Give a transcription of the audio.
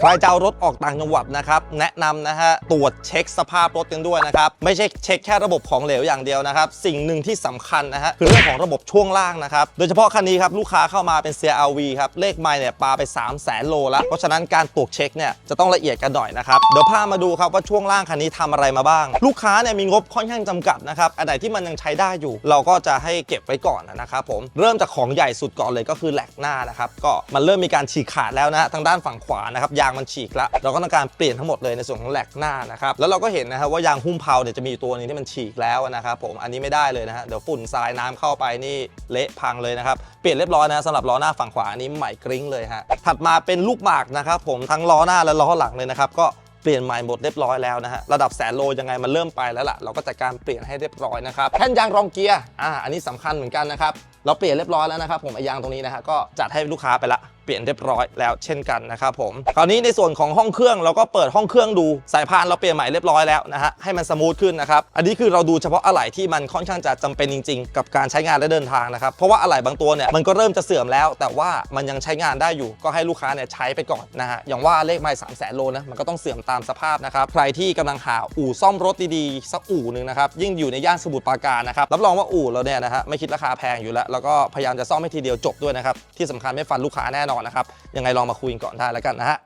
ใครจะเอารถออกต่างจังหวัดนะครับ แนะนำนะฮะตรวจเช็คสภาพรถกันด้วยนะครับ ไม่ใช่เช็คแค่ระบบของเหลวอย่างเดียวนะครับ สิ่งหนึ่งที่สำคัญนะฮะคือเรื่องของระบบช่วงล่างนะครับ โดยเฉพาะคันนี้ครับลูกค้าเข้ามาเป็น CRV ครับ เลขไมล์เนี่ยปาไป 3 0 0แสนโลแล้ว เพราะฉะนั้นการตรวจเช็คเนี่ยจะต้องละเอียดกันหน่อยนะครับ เดี๋ยวพามาดูครับว่าช่วงล่างคันนี้ทำอะไรมาบ้าง ลูกค้าเนี่ยมีงบค่อนข้างจำกัดนะครับอันไหนที่มันยังใช้ได้อยู่ เราก็จะให้เก็บไว้ก่อนนะครับผมเริ่มจากของใหญ่สุดก่อนเลยก็คือแหลกหน้านะครับก็มันเริ่มมีการฉีกขาดแล้วนะทางด้านฝั่งขวานะครับยางมันฉีกแล้วเราก็ต้องการเปลี่ยนทั้งหมดเลยในส่วนของแหลกหน้านะครับแล้วเราก็เห็นนะครับว่ายางหุ้มเพลาเนี่ยจะมีตัวนึงที่มันฉีกแล้วนะครับผมอันนี้ไม่ได้เลยนะฮะเดี๋ยวฝุ่นทรายน้ำเข้าไปนี่เละพังเลยนะครับเปลี่ยนเรียบร้อยนะสำหรับล้อหน้าฝั่งขวาอันนี้ใหม่กริ้งเลยฮะถัดมาเป็นลูกหมากนะครับผมทั้งล้อหน้าและล้อหลังเลยนะครับก็เปลี่ยนใหม่หมดเรียบร้อยแล้วนะฮะระดับแสนโลยังไงมันเริ่มไปแล้วล่ะเราก็จัดการเปลี่ยนให้เรียบร้อยนะครับแท่นยางรองเกียร์อ่าอันนี้สำคัญเหมือนกันนะครับเราเปลี่ยนเรียบร้อยแล้วนะครับผมไอยางตรงนี้นะฮะก็จัดให้ลูกค้าไปละ เปลี่ยนเรียบร้อยแล้วเช่นกันนะครับผมคราวนี้ในส่วนของห้องเครื่องเราก็เปิดห้องเครื่องดูสายพานเราเปลี่ยนใหม่เรียบร้อยแล้วนะฮะให้มันสมูทขึ้นนะครับอันนี้คือเราดูเฉพาะอะไหล่ที่มันค่อนข้างจะจำเป็นจริง ๆ กับการใช้งานและเดินทางนะครับเพราะว่าอะไหล่บางตัวเนี่ยมันก็เริ่มจะเสื่อมแล้ว แต่ว่ามันยังใช้งานได้อยู่ ก็ให้ลูกค้าเนี่ยใช้ไปก่อนนะฮะอย่างว่าเลขไมล์สามแสนโลนะมันก็ต้องเสื่อมตามสภาพนะครับใครที่กำลังหาอู่ซ่อมรถดีๆสักอู่หนึ่งนะครับยิ่งอยู่ในย่านสมุทรปราการนะครับรับรองว่าอู่เราเนี่ยนะฮะไม่คิดราคาแพงอยู่แล้วแล้วก็พยายามจะซ่อมให้ทีเดียวจบด้วยนะครับที่สำคัญไม่ฟันลูกค้าแน่นอนนะครับ ยังไงลองมาคุยกันก่อนได้แล้วกันนะฮะ